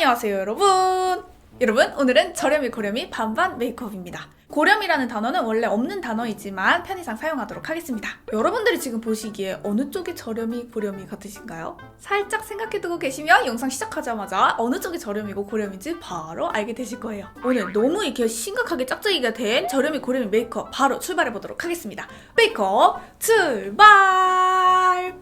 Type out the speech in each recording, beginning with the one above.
안녕하세요 여러분. 여러분 오늘은 저렴이 고렴이 반반 메이크업입니다. 고렴이라는 단어는 원래 없는 단어이지만 편의상 사용하도록 하겠습니다. 여러분들이 지금 보시기에 어느 쪽이 저렴이 고렴이 같으신가요? 살짝 생각해두고 계시면 영상 시작하자마자 어느 쪽이 저렴이고 고렴인지 바로 알게 되실 거예요. 오늘 너무 이렇게 심각하게 짝짝이가 된 저렴이 고렴이 메이크업 바로 출발해보도록 하겠습니다. 메이크업 출발!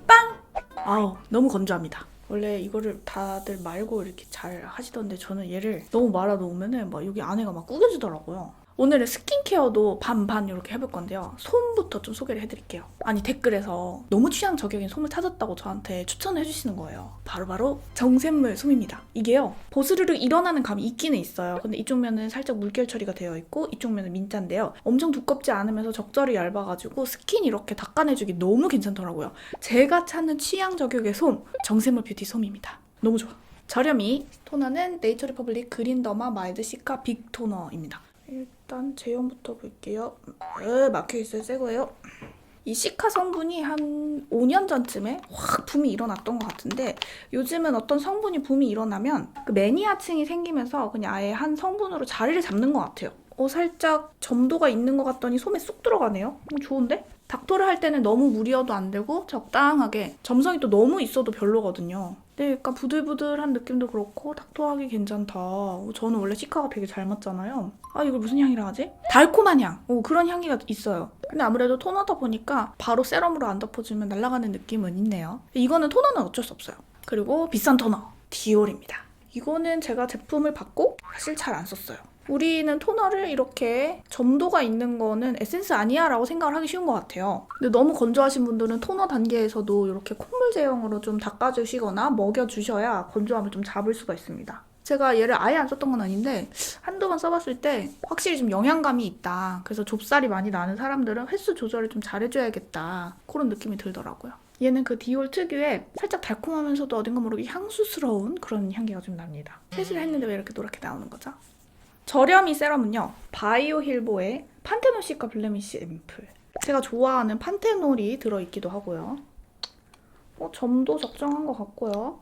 빵! 아우 너무 건조합니다. 원래 이거를 다들 말고 이렇게 잘 하시던데 저는 얘를 너무 말아 놓으면은 막 여기 안에가 막 구겨지더라고요. 오늘은 스킨케어도 반반 이렇게 해볼 건데요. 솜부터 좀 소개를 해드릴게요. 아니 댓글에서 너무 취향 저격인 솜을 찾았다고 저한테 추천을 해주시는 거예요. 바로 바로 정샘물 솜입니다. 이게요 보스르르 일어나는 감이 있기는 있어요. 근데 이쪽 면은 살짝 물결 처리가 되어 있고 이쪽 면은 민자인데요. 엄청 두껍지 않으면서 적절히 얇아가지고 스킨 이렇게 닦아내주기 너무 괜찮더라고요. 제가 찾는 취향 저격의 솜 정샘물 뷰티 솜입니다. 너무 좋아. 저렴이 토너는 네이처리퍼블릭 그린더마 마일드 시카 빅 토너입니다. 일단 제형부터 볼게요. 에, 막혀있어요. 새 거예요. 이 시카 성분이 한 5년 전쯤에 확 붐이 일어났던 것 같은데 요즘은 어떤 성분이 붐이 일어나면 그 매니아층이 생기면서 그냥 아예 한 성분으로 자리를 잡는 것 같아요. 어, 살짝 점도가 있는 것 같더니 솜에 쏙 들어가네요. 어, 좋은데? 닥터를 할 때는 너무 무리여도 안 되고 적당하게 점성이 또 너무 있어도 별로거든요. 네, 약간 부들부들한 느낌도 그렇고 닥터하기 괜찮다. 어, 저는 원래 시카가 되게 잘 맞잖아요. 아 이걸 무슨 향이라 하지? 달콤한 향. 오, 그런 향기가 있어요. 근데 아무래도 토너다 보니까 바로 세럼으로 안 덮어주면 날아가는 느낌은 있네요. 이거는 토너는 어쩔 수 없어요. 그리고 비싼 토너 디올입니다. 이거는 제가 제품을 받고 사실 잘 안 썼어요. 우리는 토너를 이렇게 점도가 있는 거는 에센스 아니야 라고 생각을 하기 쉬운 것 같아요. 근데 너무 건조하신 분들은 토너 단계에서도 이렇게 콧물 제형으로 좀 닦아주시거나 먹여주셔야 건조함을 좀 잡을 수가 있습니다. 제가 얘를 아예 안 썼던 건 아닌데 한두 번 써봤을 때 확실히 좀 영양감이 있다. 그래서 좁쌀이 많이 나는 사람들은 횟수 조절을 좀 잘해줘야겠다. 그런 느낌이 들더라고요. 얘는 그 디올 특유의 살짝 달콤하면서도 어딘가 모르게 향수스러운 그런 향기가 좀 납니다. 세수를 했는데 왜 이렇게 노랗게 나오는 거죠? 저렴이 세럼은요. 바이오 힐보의 판테놀 시카 블레미쉬 앰플. 제가 좋아하는 판테놀이 들어있기도 하고요. 어, 점도 적정한 것 같고요.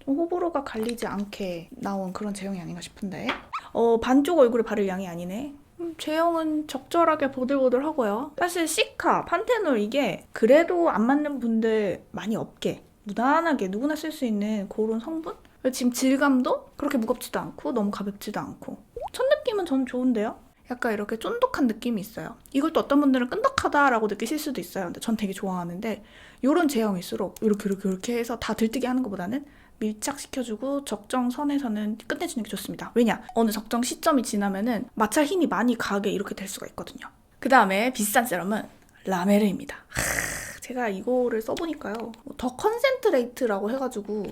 좀 호불호가 갈리지 않게 나온 그런 제형이 아닌가 싶은데. 어, 반쪽 얼굴에 바를 양이 아니네. 음, 제형은 적절하게 보들보들하고요. 사실 시카, 판테놀 이게 그래도 안 맞는 분들 많이 없게 무난하게 누구나 쓸 수 있는 그런 성분? 지금 질감도 그렇게 무겁지도 않고 너무 가볍지도 않고 첫 느낌은 저는 좋은데요? 약간 이렇게 쫀득한 느낌이 있어요. 이걸 또 어떤 분들은 끈덕하다라고 느끼실 수도 있어요. 근데 전 되게 좋아하는데 이런 제형일수록 이렇게 이렇게 이렇게 해서 다 들뜨게 하는 것보다는 밀착시켜주고 적정 선에서는 끝내주는 게 좋습니다. 왜냐? 어느 적정 시점이 지나면은 마찰 힘이 많이 가게 이렇게 될 수가 있거든요. 그 다음에 비싼 세럼은 라메르입니다. 하, 제가 이거를 써보니까요. 뭐더 컨센트레이트라고 해가지고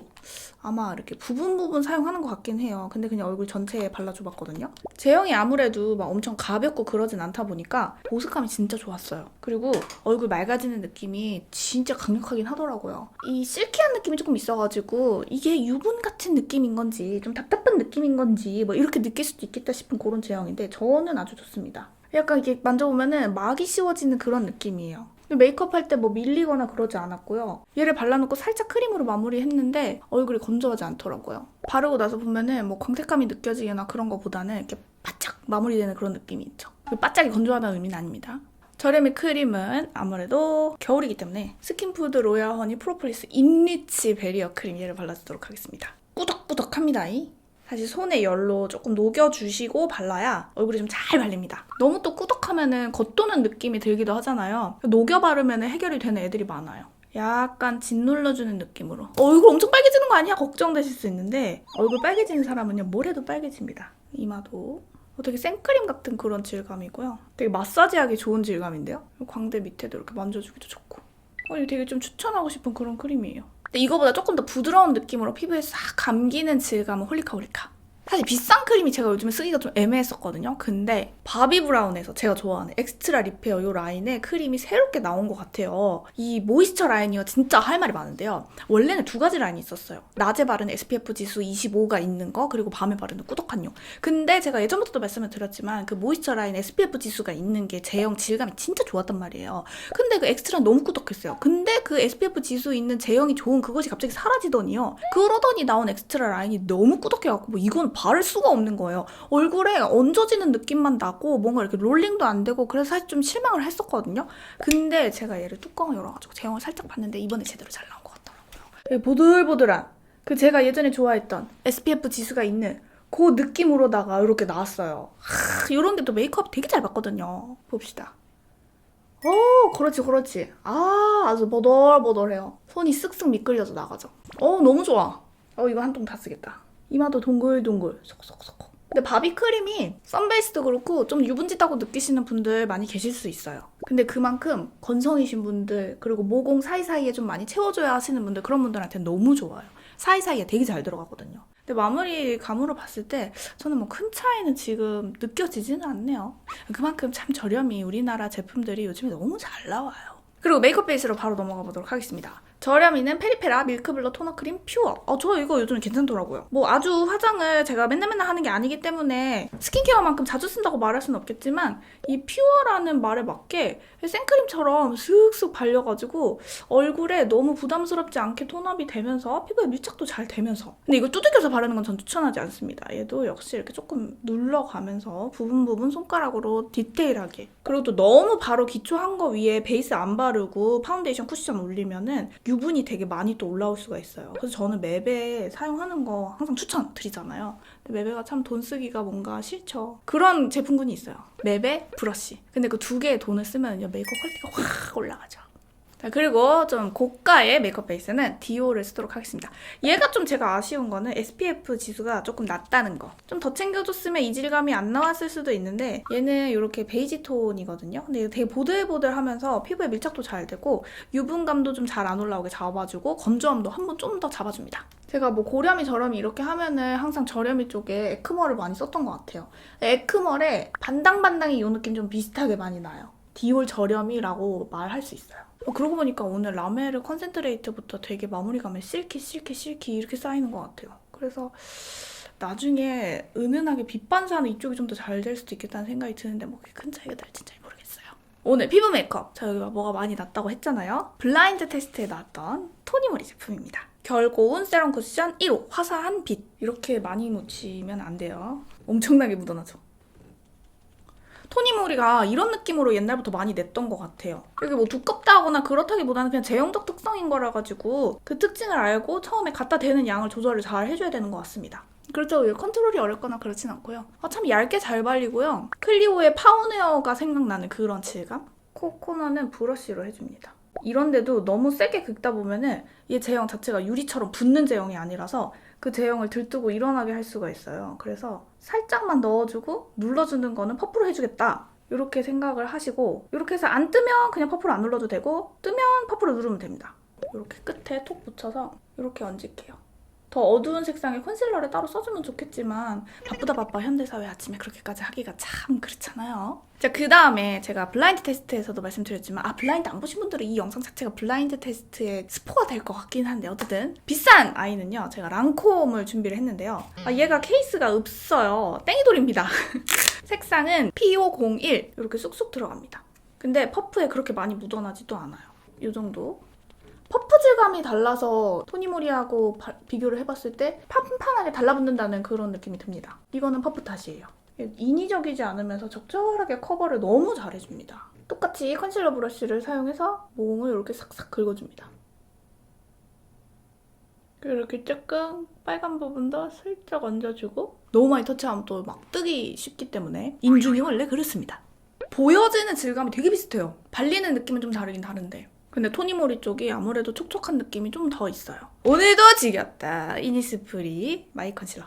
아마 이렇게 부분 부분 사용하는 것 같긴 해요. 근데 그냥 얼굴 전체에 발라줘봤거든요. 제형이 아무래도 막 엄청 가볍고 그러진 않다 보니까 보습감이 진짜 좋았어요. 그리고 얼굴 맑아지는 느낌이 진짜 강력하긴 하더라고요. 이 실키한 느낌이 조금 있어가지고 이게 유분 같은 느낌인 건지 좀 답답한 느낌인 건지 뭐 이렇게 느낄 수도 있겠다 싶은 그런 제형인데 저는 아주 좋습니다. 약간 이게 만져보면은 막이 씌워지는 그런 느낌이에요. 메이크업 할 때 뭐 밀리거나 그러지 않았고요. 얘를 발라놓고 살짝 크림으로 마무리했는데 얼굴이 건조하지 않더라고요. 바르고 나서 보면은 뭐 광택감이 느껴지거나 그런 거보다는 이렇게 바짝 마무리되는 그런 느낌이 있죠. 바짝이 건조하다는 의미는 아닙니다. 저렴이 크림은 아무래도 겨울이기 때문에 스킨푸드 로얄 허니 프로폴리스 인리치 베리어 크림 얘를 발라주도록 하겠습니다. 꾸덕꾸덕합니다. 이. 사실 손에 열로 조금 녹여주시고 발라야 얼굴이 좀 잘 발립니다. 너무 또 꾸덕하면은 겉도는 느낌이 들기도 하잖아요. 녹여 바르면 해결이 되는 애들이 많아요. 약간 짓눌러주는 느낌으로. 얼굴 엄청 빨개지는 거 아니야? 걱정되실 수 있는데 얼굴 빨개지는 사람은요 뭘 해도 빨개집니다. 이마도. 어, 되게 생크림 같은 그런 질감이고요. 되게 마사지하기 좋은 질감인데요. 광대 밑에도 이렇게 만져주기도 좋고. 어, 되게 좀 추천하고 싶은 그런 크림이에요. 근데 이거보다 조금 더 부드러운 느낌으로 피부에 싹 감기는 질감은 홀리카 홀리카. 사실 비싼 크림이 제가 요즘에 쓰기가 좀 애매했었거든요. 근데 바비 브라운에서 제가 좋아하는 엑스트라 리페어 요 라인에 크림이 새롭게 나온 것 같아요. 이 모이스처 라인이요. 진짜 할 말이 많은데요. 원래는 두 가지 라인이 있었어요. 낮에 바르는 SPF 지수 25가 있는 거 그리고 밤에 바르는 꾸덕한 용. 근데 제가 예전부터도 말씀을 드렸지만 그 모이스처 라인 SPF 지수가 있는 게 제형 질감이 진짜 좋았단 말이에요. 근데 그 엑스트라 너무 꾸덕했어요. 근데 그 SPF 지수 있는 제형이 좋은 그것이 갑자기 사라지더니요. 그러더니 나온 엑스트라 라인이 너무 꾸덕해갖고 뭐 이건 바를 수가 없는 거예요. 얼굴에 얹어지는 느낌만 나고 뭔가 이렇게 롤링도 안 되고 그래서 사실 좀 실망을 했었거든요. 근데 제가 얘를 뚜껑을 열어가지고 제형을 살짝 봤는데 이번에 제대로 잘 나온 것 같더라고요. 이 보들보들한 그 제가 예전에 좋아했던 SPF 지수가 있는 그 느낌으로다가 이렇게 나왔어요. 하, 이런 게 또 메이크업 되게 잘 받거든요. 봅시다. 오, 그렇지, 그렇지. 아, 아주 보들보들해요. 손이 쓱쓱 미끌려서 나가죠. 어, 너무 좋아. 어, 이거 한 통 다 쓰겠다. 이마도 동글동글, 속속속. 근데 바비 크림이 선베이스도 그렇고 좀 유분지다고 느끼시는 분들 많이 계실 수 있어요. 근데 그만큼 건성이신 분들 그리고 모공 사이사이에 좀 많이 채워줘야 하시는 분들 그런 분들한테 너무 좋아요. 사이사이에 되게 잘 들어가거든요. 근데 마무리 감으로 봤을 때 저는 뭐 큰 차이는 지금 느껴지지는 않네요. 그만큼 참 저렴이 우리나라 제품들이 요즘에 너무 잘 나와요. 그리고 메이크업 베이스로 바로 넘어가 보도록 하겠습니다. 저렴이는 페리페라 밀크블러 토너 크림 퓨어. 어, 저 이거 요즘에 괜찮더라고요. 뭐 아주 화장을 제가 맨날 맨날 하는 게 아니기 때문에 스킨케어만큼 자주 쓴다고 말할 수는 없겠지만 이 퓨어라는 말에 맞게 생크림처럼 슥슥 발려가지고 얼굴에 너무 부담스럽지 않게 톤업이 되면서 피부에 밀착도 잘 되면서 근데 이거 두들겨서 바르는 건 전 추천하지 않습니다. 얘도 역시 이렇게 조금 눌러가면서 부분 부분 손가락으로 디테일하게 그리고 또 너무 바로 기초한 거 위에 베이스 안 바르고 파운데이션 쿠션 올리면은 유분이 되게 많이 또 올라올 수가 있어요. 그래서 저는 맵에 사용하는 거 항상 추천드리잖아요. 근데 맵에가 참 돈 쓰기가 뭔가 싫죠. 그런 제품군이 있어요. 맵에 브러쉬. 근데 그 두 개의 돈을 쓰면 메이크업 퀄리티가 확 올라가죠. 자, 그리고 좀 고가의 메이크업 베이스는 디오를 쓰도록 하겠습니다. 얘가 좀 제가 아쉬운 거는 SPF 지수가 조금 낮다는 거. 좀 더 챙겨줬으면 이 질감이 안 나왔을 수도 있는데 얘는 이렇게 베이지 톤이거든요. 근데 되게 보들보들하면서 피부에 밀착도 잘 되고 유분감도 좀 잘 안 올라오게 잡아주고 건조함도 한 번 좀 더 잡아줍니다. 제가 뭐 고렴이 저렴이 이렇게 하면은 항상 저렴이 쪽에 에크멀을 많이 썼던 것 같아요. 에크멀에 반당반당이 이 느낌 좀 비슷하게 많이 나요. 디올 저렴이라고 말할 수 있어요. 어, 그러고 보니까 오늘 라메르 컨센트레이트부터 되게 마무리감에 실키 실키 실키 이렇게 쌓이는 것 같아요. 그래서 나중에 은은하게 빛 반사는 이쪽이 좀 더 잘 될 수도 있겠다는 생각이 드는데 뭐 그게 큰 차이가 날지 잘 모르겠어요. 오늘 피부 메이크업 저희가 뭐가 많이 났다고 했잖아요. 블라인드 테스트에 나왔던 토니모리 제품입니다. 결고운 세럼 쿠션 1호 화사한 빛 이렇게 많이 묻히면 안 돼요. 엄청나게 묻어나죠. 토니모리가 이런 느낌으로 옛날부터 많이 냈던 것 같아요. 이게 뭐 두껍다거나 그렇다기보다는 그냥 제형적 특성인 거라 가지고 그 특징을 알고 처음에 갖다 대는 양을 조절을 잘 해줘야 되는 것 같습니다. 그렇죠. 컨트롤이 어렵거나 그렇진 않고요. 아, 참 얇게 잘 발리고요. 클리오의 파운웨어가 생각나는 그런 질감? 코코넛은 브러쉬로 해줍니다. 이런데도 너무 세게 긁다 보면은 이 제형 자체가 유리처럼 붙는 제형이 아니라서 그 제형을 들뜨고 일어나게 할 수가 있어요. 그래서 살짝만 넣어주고 눌러주는 거는 퍼프로 해주겠다. 이렇게 생각을 하시고 이렇게 해서 안 뜨면 그냥 퍼프로 안 눌러도 되고 뜨면 퍼프로 누르면 됩니다. 이렇게 끝에 톡 붙여서 이렇게 얹을게요. 더 어두운 색상의 컨실러를 따로 써주면 좋겠지만 바쁘다 바빠 현대사회 아침에 그렇게까지 하기가 참 그렇잖아요. 자, 그 다음에 제가 블라인드 테스트에서도 말씀드렸지만 아 블라인드 안 보신 분들은 이 영상 자체가 블라인드 테스트의 스포가 될 것 같긴 한데 어쨌든 비싼 아이는요 제가 랑콤을 준비를 했는데요. 아, 얘가 케이스가 없어요. 땡이돌입니다. 색상은 P501 이렇게 쑥쑥 들어갑니다. 근데 퍼프에 그렇게 많이 묻어나지도 않아요. 이 정도 퍼프 질감이 달라서 토니모리하고 바- 비교를 해봤을 때 판판하게 달라붙는다는 그런 느낌이 듭니다. 이거는 퍼프 탓이에요. 인위적이지 않으면서 적절하게 커버를 너무 잘해줍니다. 똑같이 컨실러 브러쉬를 사용해서 모공을 이렇게 싹싹 긁어줍니다. 이렇게 조금 빨간 부분도 슬쩍 얹어주고 너무 많이 터치하면 또 막 뜨기 쉽기 때문에 인중이 원래 그렇습니다. 보여지는 질감이 되게 비슷해요. 발리는 느낌은 좀 다르긴 다른데. 근데 토니모리 쪽이 아무래도 촉촉한 느낌이 좀 더 있어요. 오늘도 지겼다. 이니스프리 마이 컨실러.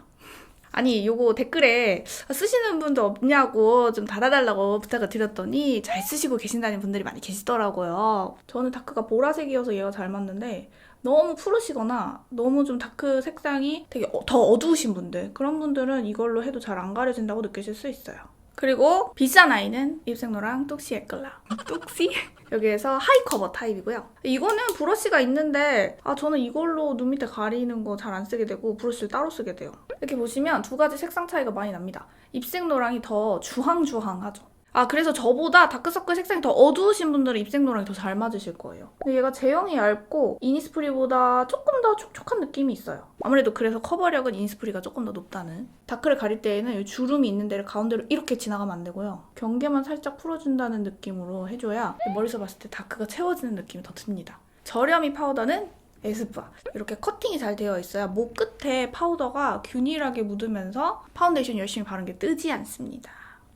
아니 요거 댓글에 쓰시는 분도 없냐고 좀 달아달라고 부탁을 드렸더니 잘 쓰시고 계신다는 분들이 많이 계시더라고요. 저는 다크가 보라색이어서 얘가 잘 맞는데 너무 푸르시거나 너무 좀 다크 색상이 되게 어- 더 어두우신 분들 그런 분들은 이걸로 해도 잘 안 가려진다고 느끼실 수 있어요. 그리고 비싼 아이는 입생로랑 뚝시 에클라 뚝시 여기에서 하이 커버 타입이고요. 이거는 브러쉬가 있는데 아 저는 이걸로 눈 밑에 가리는 거 잘 안 쓰게 되고 브러쉬를 따로 쓰게 돼요. 이렇게 보시면 두 가지 색상 차이가 많이 납니다. 입생노랑이 더 주황주황하죠. 아 그래서 저보다 다크서클 색상이 더 어두우신 분들은 입생노랑이 더 잘 맞으실 거예요. 근데 얘가 제형이 얇고 이니스프리보다 조금 더 촉촉한 느낌이 있어요. 아무래도 그래서 커버력은 이니스프리가 조금 더 높다는. 다크를 가릴 때에는 이 주름이 있는 데를 가운데로 이렇게 지나가면 안 되고요. 경계만 살짝 풀어준다는 느낌으로 해줘야 머리서 봤을 때 다크가 채워지는 느낌이 더 듭니다. 저렴이 파우더는 에스쁘아 이렇게 커팅이 잘 되어 있어야 목 끝에 파우더가 균일하게 묻으면서 파운데이션 열심히 바른 게 뜨지 않습니다.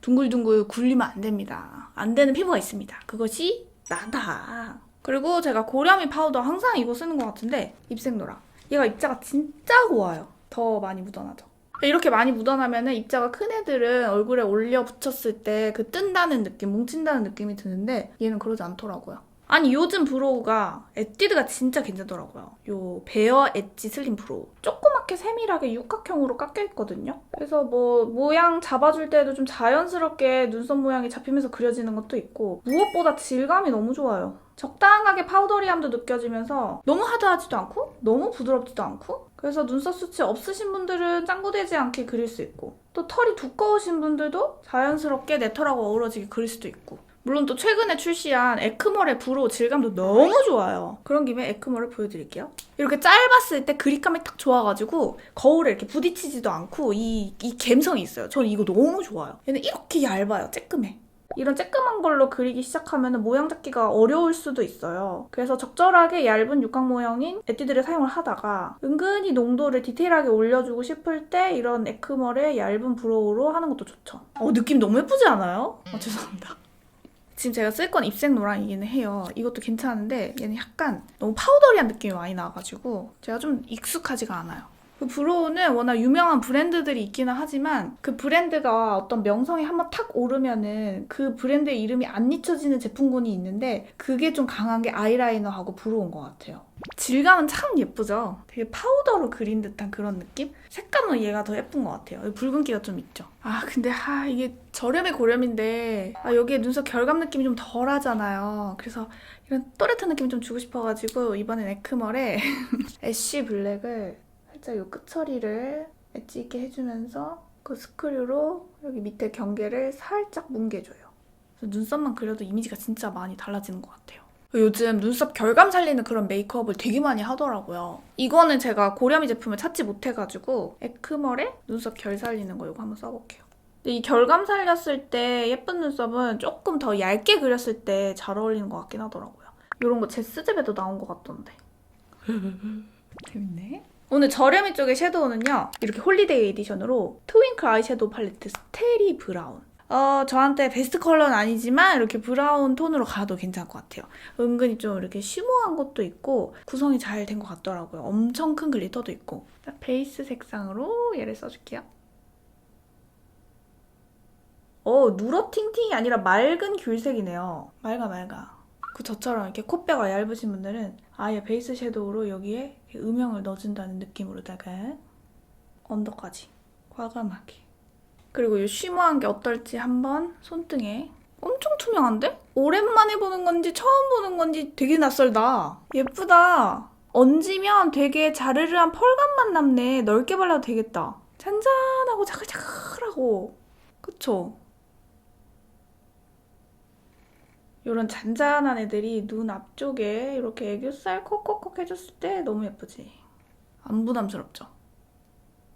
둥글둥글 굴리면 안 됩니다. 안 되는 피부가 있습니다. 그것이 나다. 그리고 제가 고렴이 파우더 항상 이거 쓰는 것 같은데 입생노랑 얘가 입자가 진짜 고와요. 더 많이 묻어나죠. 이렇게 많이 묻어나면 입자가 큰 애들은 얼굴에 올려 붙였을 때 그 뜬다는 느낌, 뭉친다는 느낌이 드는데 얘는 그러지 않더라고요. 아니 요즘 브로우가 에뛰드가 진짜 괜찮더라고요. 요 베어 엣지 슬림 브로우. 조그맣게 세밀하게 육각형으로 깎여 있거든요. 그래서 뭐 모양 잡아줄 때도 좀 자연스럽게 눈썹 모양이 잡히면서 그려지는 것도 있고 무엇보다 질감이 너무 좋아요. 적당하게 파우더리함도 느껴지면서 너무 하드하지도 않고 너무 부드럽지도 않고 그래서 눈썹 수치 없으신 분들은 짱구되지 않게 그릴 수 있고 또 털이 두꺼우신 분들도 자연스럽게 내 털하고 어우러지게 그릴 수도 있고 물론 또 최근에 출시한 에크멀의 브로우 질감도 너무 좋아요. 그런 김에 에크멀을 보여드릴게요. 이렇게 짧았을 때 그립감이 딱 좋아가지고 거울에 이렇게 부딪히지도 않고 이, 이 감성이 있어요. 저는 이거 너무 좋아요. 얘는 이렇게 얇아요. 쬐끔해. 이런 쬐끔한 걸로 그리기 시작하면 모양 잡기가 어려울 수도 있어요. 그래서 적절하게 얇은 육각 모형인 에뛰드를 사용을 하다가 은근히 농도를 디테일하게 올려주고 싶을 때 이런 에크멀의 얇은 브로우로 하는 것도 좋죠. 어, 느낌 너무 예쁘지 않아요? 어, 죄송합니다. 지금 제가 쓸 건 입생 노랑이기는 해요. 이것도 괜찮은데 얘는 약간 너무 파우더리한 느낌이 많이 나가지고 제가 좀 익숙하지가 않아요. 그 브로우는 워낙 유명한 브랜드들이 있기는 하지만 그 브랜드가 어떤 명성이 한번 탁 오르면은 그 브랜드의 이름이 안 잊혀지는 제품군이 있는데 그게 좀 강한 게 아이라이너하고 브로우인 것 같아요. 질감은 참 예쁘죠? 되게 파우더로 그린 듯한 그런 느낌? 색감은 얘가 더 예쁜 것 같아요. 붉은기가 좀 있죠. 아 근데 아 이게 저렴의 고렴인데 아, 여기에 눈썹 결감 느낌이 좀 덜하잖아요. 그래서 이런 또렷한 느낌 좀 주고 싶어가지고 이번엔 에크멀에 애쉬 블랙을 살짝 요 끝처리를 엣지 있게 해주면서 그 스크류로 여기 밑에 경계를 살짝 뭉개줘요. 그래서 눈썹만 그려도 이미지가 진짜 많이 달라지는 것 같아요. 요즘 눈썹 결감 살리는 그런 메이크업을 되게 많이 하더라고요. 이거는 제가 고렴이 제품을 찾지 못해가지고 에크멀의 눈썹 결 살리는 거 이거 한번 써볼게요. 근데 이 결감 살렸을 때 예쁜 눈썹은 조금 더 얇게 그렸을 때 잘 어울리는 것 같긴 하더라고요. 이런 거 제스잽에도 나온 것 같던데. 재밌네. 오늘 저렴이 쪽의 섀도우는요. 이렇게 홀리데이 에디션으로 트윙클 아이섀도우 팔레트 스테리 브라운. 어, 저한테 베스트 컬러는 아니지만 이렇게 브라운 톤으로 가도 괜찮을 것 같아요. 은근히 좀 이렇게 쉬머한 것도 있고 구성이 잘 된 것 같더라고요. 엄청 큰 글리터도 있고. 자, 베이스 색상으로 얘를 써줄게요. 어, 누렇 팅팅이 아니라 맑은 귤색이네요. 맑아, 맑아. 그 저처럼 이렇게 콧뼈가 얇으신 분들은 아예 베이스 섀도우로 여기에 음영을 넣어준다는 느낌으로다가 언더까지 과감하게. 그리고 이 쉬머한 게 어떨지 한번 손등에 엄청 투명한데? 오랜만에 보는 건지 처음 보는 건지 되게 낯설다. 예쁘다. 얹으면 되게 자르르한 펄감만 남네. 넓게 발라도 되겠다. 잔잔하고 자글자글하고. 그쵸? 이런 잔잔한 애들이 눈 앞쪽에 이렇게 애교살 콕콕콕 해줬을 때 너무 예쁘지? 안 부담스럽죠?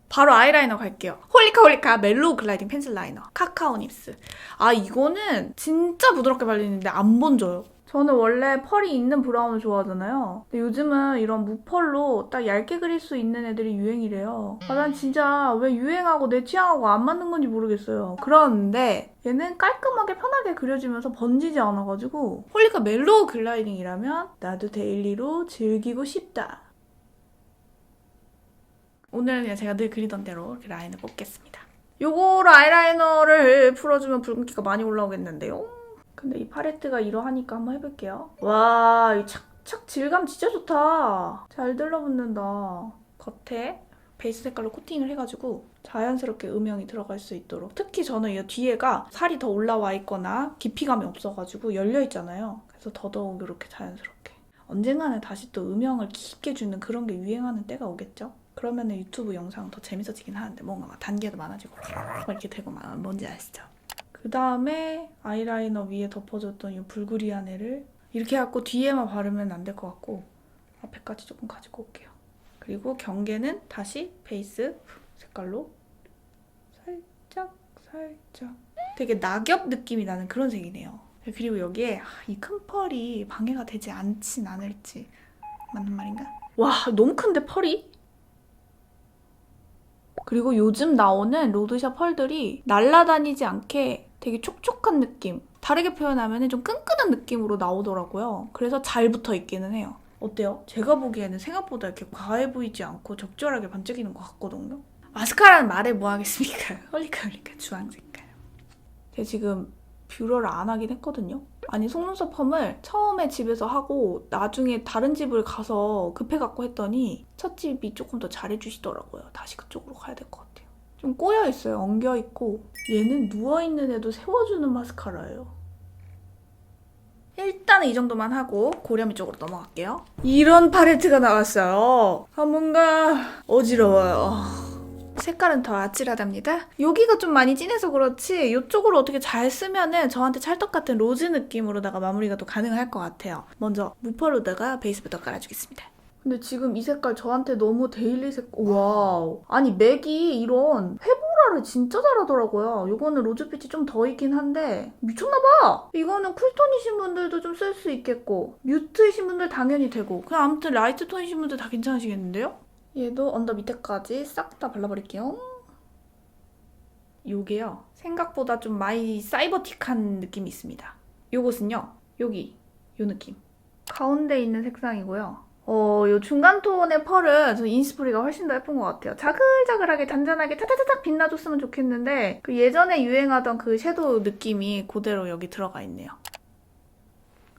바로 아이라이너 갈게요. 홀리카 홀리카 멜로우 글라이딩 펜슬 라이너 카카오 닙스. 아 이거는 진짜 부드럽게 발리는데 안 번져요. 저는 원래 펄이 있는 브라운을 좋아하잖아요. 근데 요즘은 이런 무펄로 딱 얇게 그릴 수 있는 애들이 유행이래요. 아, 난 진짜 왜 유행하고 내 취향하고 안 맞는 건지 모르겠어요. 그런데 얘는 깔끔하게 편하게 그려지면서 번지지 않아가지고 홀리카 멜로우 글라이딩이라면 나도 데일리로 즐기고 싶다. 오늘은 그냥 제가 늘 그리던 대로 라인을 뽑겠습니다. 요거로 아이라이너를 풀어주면 붉은기가 많이 올라오겠는데요. 근데 이 팔레트가 이러하니까 한번 해볼게요. 와, 이 착착 질감 진짜 좋다. 잘 들러붙는다. 겉에 베이스 색깔로 코팅을 해가지고 자연스럽게 음영이 들어갈 수 있도록 특히 저는 이 뒤에가 살이 더 올라와 있거나 깊이감이 없어가지고 열려 있잖아요. 그래서 더더욱 이렇게 자연스럽게 언젠가는 다시 또 음영을 깊게 주는 그런 게 유행하는 때가 오겠죠. 그러면 유튜브 영상 더 재밌어지긴 하는데 뭔가 막 단계도 많아지고 이렇게 되고 막 뭔지 아시죠? 그 다음에 아이라이너 위에 덮어줬던 이 불구리한 애를 이렇게 해갖고 뒤에만 바르면 안 될 것 같고 앞에까지 조금 가지고 올게요. 그리고 경계는 다시 베이스 색깔로 살짝 살짝 되게 낙엽 느낌이 나는 그런 색이네요. 그리고 여기에 이 큰 펄이 방해가 되지 않진 않을지 맞는 말인가? 와 너무 큰데 펄이? 그리고 요즘 나오는 로드샵 펄들이 날아다니지 않게 되게 촉촉한 느낌 다르게 표현하면 좀 끈끈한 느낌으로 나오더라고요. 그래서 잘 붙어 있기는 해요. 어때요? 제가 보기에는 생각보다 이렇게 과해 보이지 않고 적절하게 반짝이는 것 같거든요. 마스카라는 말해 뭐 하겠습니까? 헐리카 헐리카 주황 색깔. 제가 지금 뷰러를 안 하긴 했거든요. 아니 속눈썹 펌을 처음에 집에서 하고 나중에 다른 집을 가서 급해 갖고 했더니 첫 집이 조금 더 잘해주시더라고요. 다시 그쪽으로 가야 될 것 같아요. 좀 꼬여 있어요. 엉겨 있고 얘는 누워 있는 애도 세워주는 마스카라예요. 일단은 이 정도만 하고 고렴이 쪽으로 넘어갈게요. 이런 팔레트가 나왔어요. 아 뭔가 어지러워요. 색깔은 더 아찔하답니다. 여기가 좀 많이 진해서 그렇지 이쪽으로 어떻게 잘 쓰면은 저한테 찰떡 같은 로즈 느낌으로다가 마무리가 또 가능할 것 같아요. 먼저 무퍼로다가 베이스부터 깔아주겠습니다. 근데 지금 이 색깔 저한테 너무 데일리 색 와우. 아니 맥이 이런 회보라를 진짜 잘하더라고요. 이거는 로즈빛이 좀더 있긴 한데. 미쳤나봐! 이거는 쿨톤이신 분들도 좀 쓸 수 있겠고. 뮤트이신 분들 당연히 되고. 그냥 아무튼 라이트 톤이신 분들 다 괜찮으시겠는데요? 얘도 언더 밑에까지 싹 다 발라버릴게요. 요게요. 생각보다 좀 많이 사이버틱한 느낌이 있습니다. 요것은요. 여기. 요 느낌. 가운데 있는 색상이고요 어, 요 중간 톤의 펄은 저 인스프리가 훨씬 더 예쁜 것 같아요. 자글자글하게 단단하게 타타타닥 빛나줬으면 좋겠는데 그 예전에 유행하던 그 섀도우 느낌이 그대로 여기 들어가 있네요.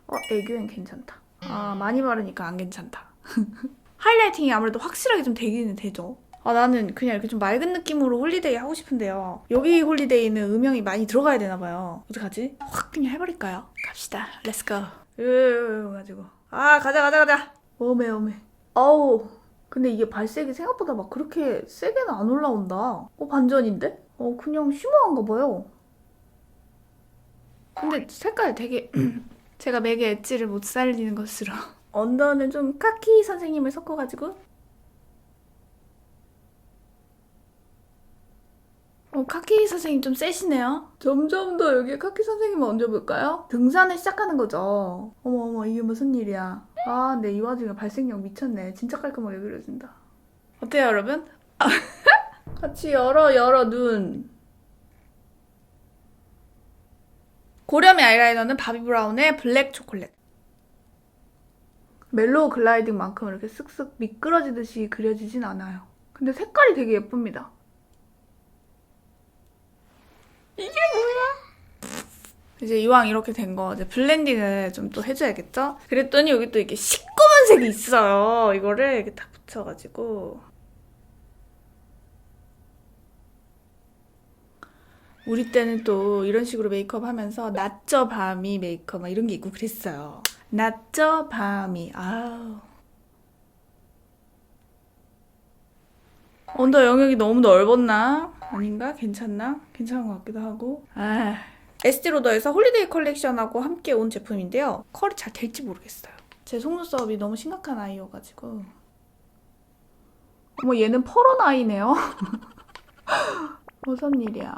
어, 애교엔 괜찮다. 아, 많이 바르니까 안 괜찮다. 하이라이팅이 아무래도 확실하게 좀 되기는 되죠. 아, 나는 그냥 이렇게 좀 맑은 느낌으로 홀리데이 하고 싶은데요. 여기 홀리데이는 음영이 많이 들어가야 되나 봐요. 어떡하지? 확 그냥 해버릴까요? 갑시다. 렛츠고. 으, 가지고. 아, 가자, 가자, 가자. 어메 어메 아우 근데 이게 발색이 생각보다 막 그렇게 세게는 안 올라온다 어 반전인데? 어 그냥 쉬머한가 봐요 근데 색깔 되게 제가 맥의 엣지를 못 살리는 것으로 언더는 좀 카키 선생님을 섞어가지고 어, 카키 선생님 좀 세시네요. 점점 더 여기 카키 선생님 얹어볼까요? 등산을 시작하는 거죠. 어머 어머 이게 무슨 일이야. 아 근데 이 와중에 발색력 미쳤네. 진짜 깔끔하게 그려진다. 어때요 여러분? 같이 열어 열어 눈. 고렴의 아이라이너는 바비 브라운의 블랙 초콜릿. 멜로우 글라이딩만큼 이렇게 쓱쓱 미끄러지듯이 그려지진 않아요. 근데 색깔이 되게 예쁩니다. 이게 뭐야? 이제 이왕 이렇게 된 거 이제 블렌딩을 좀 또 해줘야겠죠? 그랬더니 여기 또 이렇게 시꺼먼 색이 있어요. 이거를 이렇게 딱 붙여가지고 우리 때는 또 이런 식으로 메이크업 하면서 낮저 밤이 메이크업 막 이런 게 있고 그랬어요. 낮저 밤이 아우 언더 영역이 너무 넓었나? 아닌가? 괜찮나? 괜찮은 것 같기도 하고. 아, 에스티로더에서 홀리데이 컬렉션하고 함께 온 제품인데요. 컬이 잘 될지 모르겠어요. 제 속눈썹이 너무 심각한 아이여가지고. 어머, 얘는 퍼런 아이네요. 무슨 일이야.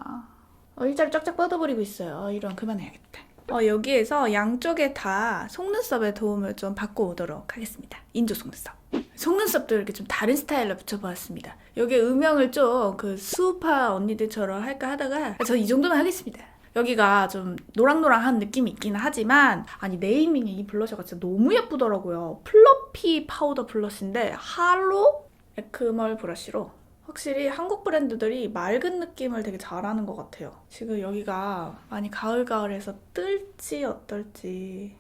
어, 일자리 쫙쫙 뻗어버리고 있어요. 이런 그만해야겠다. 어, 여기에서 양쪽에 다 속눈썹의 도움을 좀 받고 오도록 하겠습니다. 인조 속눈썹. 속눈썹도 이렇게 좀 다른 스타일로 붙여보았습니다. 여기 음영을 좀 그 수우파 언니들처럼 할까 하다가 저 이 정도만 하겠습니다. 여기가 좀 노랑노랑한 느낌이 있긴 하지만 아니 네이밍의 이 블러셔가 진짜 너무 예쁘더라고요. 플러피 파우더 블러쉬인데 할로 에크멀 브러쉬로 확실히 한국 브랜드들이 맑은 느낌을 되게 잘하는 것 같아요. 지금 여기가 많이 가을가을해서 뜰지 어떨지.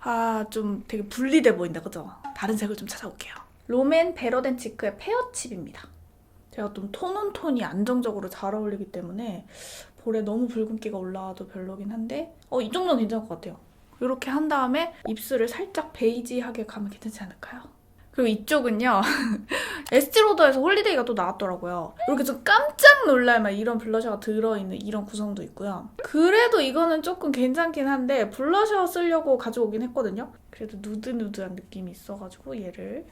아, 좀 되게 분리돼 보인다, 그죠? 다른 색을 좀 찾아볼게요. 롬앤 베러덴치크의 페어칩입니다. 제가 좀 톤온 톤이 안정적으로 잘 어울리기 때문에 볼에 너무 붉은기가 올라와도 별로긴 한데 어, 이 정도는 괜찮을 것 같아요. 이렇게 한 다음에 입술을 살짝 베이지하게 가면 괜찮지 않을까요? 그리고 이쪽은요. 에스티로더에서 홀리데이가 또 나왔더라고요. 이렇게 좀 깜짝 놀랄 만 이런 블러셔가 들어있는 이런 구성도 있고요. 그래도 이거는 조금 괜찮긴 한데 블러셔 쓰려고 가져오긴 했거든요. 그래도 누드누드한 느낌이 있어가지고 얘를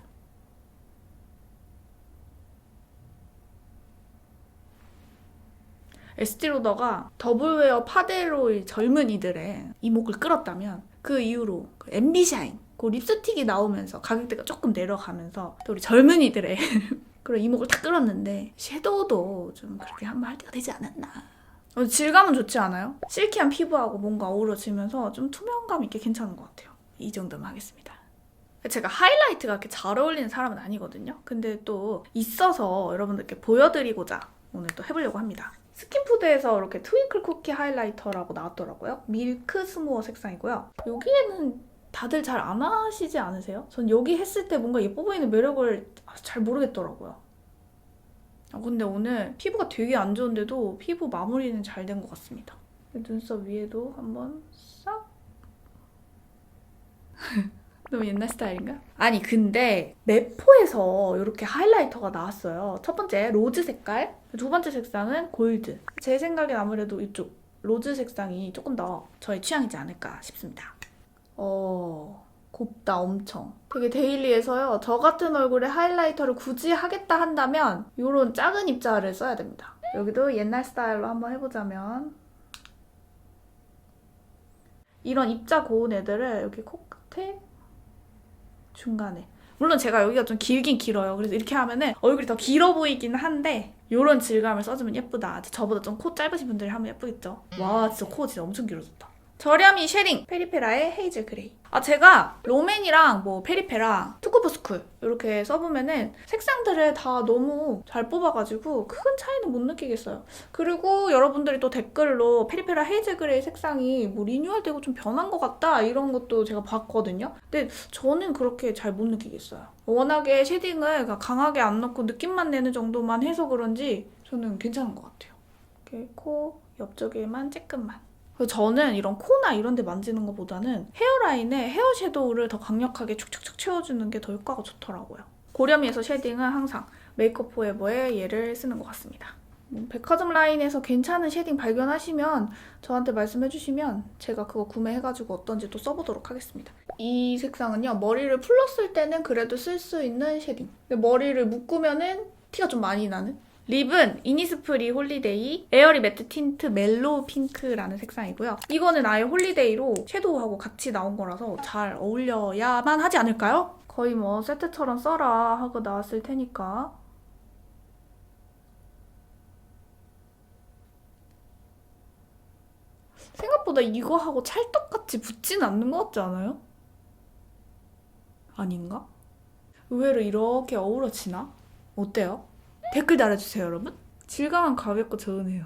에스티 로더가 더블웨어 파데로의 젊은이들의 이목을 끌었다면 그 이후로 그 엠비샤인 그 립스틱이 나오면서 가격대가 조금 내려가면서 또 우리 젊은이들의 그런 이목을 다 끌었는데 섀도우도 좀 그렇게 한번 할 때가 되지 않았나. 어, 질감은 좋지 않아요? 실키한 피부하고 뭔가 어우러지면서 좀 투명감 있게 괜찮은 것 같아요. 이 정도만 하겠습니다. 제가 하이라이트가 그렇게 잘 어울리는 사람은 아니거든요. 근데 또 있어서 여러분들께 보여드리고자 오늘 또 해보려고 합니다 스킨푸드에서 이렇게 트윙클 쿠키 하이라이터라고 나왔더라고요. 밀크 스모어 색상이고요. 여기에는 다들 잘 안 하시지 않으세요? 전 여기 했을 때 뭔가 예뻐 보이는 매력을 잘 모르겠더라고요. 아, 근데 오늘 피부가 되게 안 좋은데도 피부 마무리는 잘 된 것 같습니다. 눈썹 위에도 한번 싹. 너무 옛날 스타일인가? 아니 근데 메포에서 이렇게 하이라이터가 나왔어요. 첫 번째 로즈 색깔, 두 번째 색상은 골드. 제 생각엔 아무래도 이쪽 로즈 색상이 조금 더 저의 취향이지 않을까 싶습니다. 어 곱다 엄청. 되게 데일리해서요. 저 같은 얼굴에 하이라이터를 굳이 하겠다 한다면 이런 작은 입자를 써야 됩니다. 여기도 옛날 스타일로 한번 해보자면 이런 입자 고운 애들을 여기 코끝에 중간에. 물론 제가 여기가 좀 길긴 길어요. 그래서 이렇게 하면은 얼굴이 더 길어 보이긴 한데 이런 질감을 써주면 예쁘다. 저보다 좀 코 짧으신 분들이 하면 예쁘겠죠? 와 진짜 코 진짜 엄청 길어졌다 저렴이 쉐딩 페리페라의 헤이즐 그레이. 아 제가 롬앤이랑 뭐 페리페라 투쿠포스쿨 이렇게 써보면은 색상들을 다 너무 잘 뽑아가지고 큰 차이는 못 느끼겠어요. 그리고 여러분들이 또 댓글로 페리페라 헤이즐 그레이 색상이 뭐 리뉴얼되고 좀 변한 것 같다 이런 것도 제가 봤거든요. 근데 저는 그렇게 잘 못 느끼겠어요. 워낙에 쉐딩을 강하게 안 넣고 느낌만 내는 정도만 해서 그런지 저는 괜찮은 것 같아요. 이렇게 코 옆쪽에만 쬐끔만 저는 이런 코나 이런 데 만지는 것보다는 헤어라인에 헤어 섀도우를 더 강력하게 축축축 채워주는 게 더 효과가 좋더라고요. 고렴이에서 쉐딩은 항상 메이크업 포에버에 얘를 쓰는 것 같습니다. 음, 백화점 라인에서 괜찮은 쉐딩 발견하시면 저한테 말씀해주시면 제가 그거 구매해가지고 어떤지 또 써보도록 하겠습니다. 이 색상은요, 머리를 풀렀을 때는 그래도 쓸 수 있는 쉐딩. 근데 머리를 묶으면은 티가 좀 많이 나는? 립은 이니스프리 홀리데이 에어리 매트 틴트 멜로우 핑크라는 색상이고요. 이거는 아예 홀리데이로 섀도우하고 같이 나온 거라서 잘 어울려야만 하지 않을까요? 거의 뭐 세트처럼 써라 하고 나왔을 테니까 생각보다 이거하고 찰떡같이 붙진 않는 것 같지 않아요? 아닌가? 의외로 이렇게 어우러지나? 어때요? 댓글 달아주세요, 여러분. 질감은 가볍고 저은해요.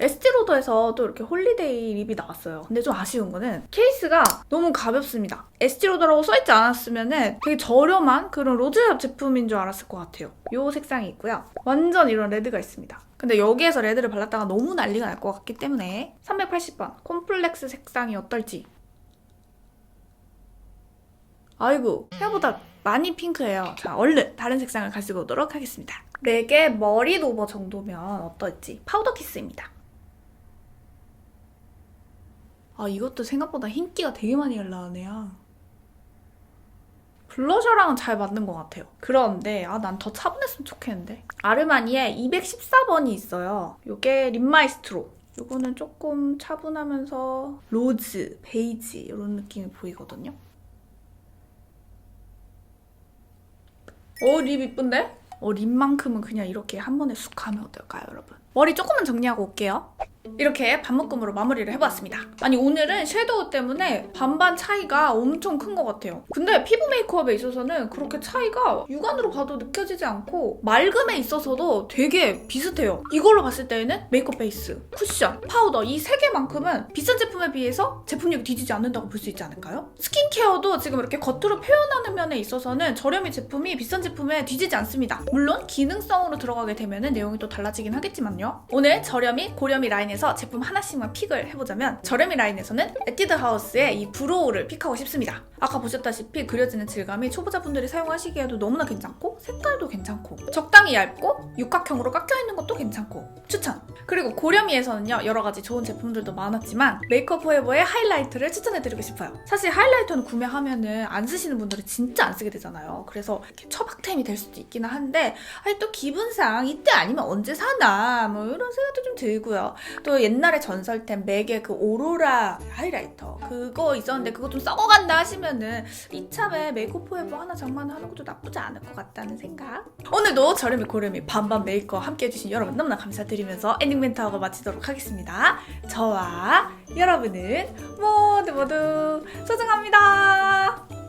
에스티로더에서 또 이렇게 홀리데이 립이 나왔어요. 근데 좀 아쉬운 거는 케이스가 너무 가볍습니다. 에스티로더라고 써있지 않았으면 되게 저렴한 그런 로즈샵 제품인 줄 알았을 것 같아요. 이 색상이 있고요. 완전 이런 레드가 있습니다. 근데 여기에서 레드를 발랐다가 너무 난리가 날 것 같기 때문에 380번 콤플렉스 색상이 어떨지 아이고 생각보다 많이 핑크해요. 자 얼른 다른 색상을 가지고 오도록 하겠습니다. 4개 머리 도버 정도면 어떨지 파우더 키스입니다. 아 이것도 생각보다 흰기가 되게 많이 올라오네요. 블러셔랑은 잘 맞는 것 같아요. 그런데 아 난 더 차분했으면 좋겠는데. 아르마니에 214번이 있어요. 이게 립마이스트로. 이거는 조금 차분하면서 로즈, 베이지 이런 느낌이 보이거든요. 어, 립 이쁜데? 어, 립만큼은 그냥 이렇게 한 번에 쑥 가면 어떨까요, 여러분? 머리 조금만 정리하고 올게요. 이렇게 반묶음으로 마무리를 해보았습니다. 아니 오늘은 섀도우 때문에 반반 차이가 엄청 큰 것 같아요. 근데 피부 메이크업에 있어서는 그렇게 차이가 육안으로 봐도 느껴지지 않고 맑음에 있어서도 되게 비슷해요. 이걸로 봤을 때에는 메이크업 베이스, 쿠션, 파우더 이 세 개만큼은 비싼 제품에 비해서 제품력이 뒤지지 않는다고 볼 수 있지 않을까요? 스킨케어도 지금 이렇게 겉으로 표현하는 면에 있어서는 저렴이 제품이 비싼 제품에 뒤지지 않습니다. 물론 기능성으로 들어가게 되면 내용이 또 달라지긴 하겠지만요. 오늘 저렴이, 고렴이 라인에 서 제품 하나씩만 픽을 해보자면 저렴이 라인에서는 에뛰드 하우스의 이 브로우를 픽하고 싶습니다. 아까 보셨다시피 그려지는 질감이 초보자분들이 사용하시기에도 너무나 괜찮고 색깔도 괜찮고 적당히 얇고 육각형으로 깎여있는 것도 괜찮고 추천! 그리고 고렴이에서는요 여러 가지 좋은 제품들도 많았지만 메이크업 포에버의 하이라이터를 추천해드리고 싶어요. 사실 하이라이터는 구매하면은 안 쓰시는 분들은 진짜 안 쓰게 되잖아요. 그래서 이렇게 처박템이 될 수도 있기는 한데 아니 또 기분상 이때 아니면 언제 사나 뭐 이런 생각도 좀 들고요. 또 옛날에 전설템 맥의 그 오로라 하이라이터 그거 있었는데 그거 좀 썩어간다 하시면은 이참에 메이크업 포에버 하나 장만하는 것도 나쁘지 않을 것 같다는 생각. 오늘도 저렴이 고렴이 반반 메이크업 함께 해주신 여러분 너무나 감사드리면서 엔딩 멘트하고 마치도록 하겠습니다. 저와 여러분은 모두 모두 소중합니다.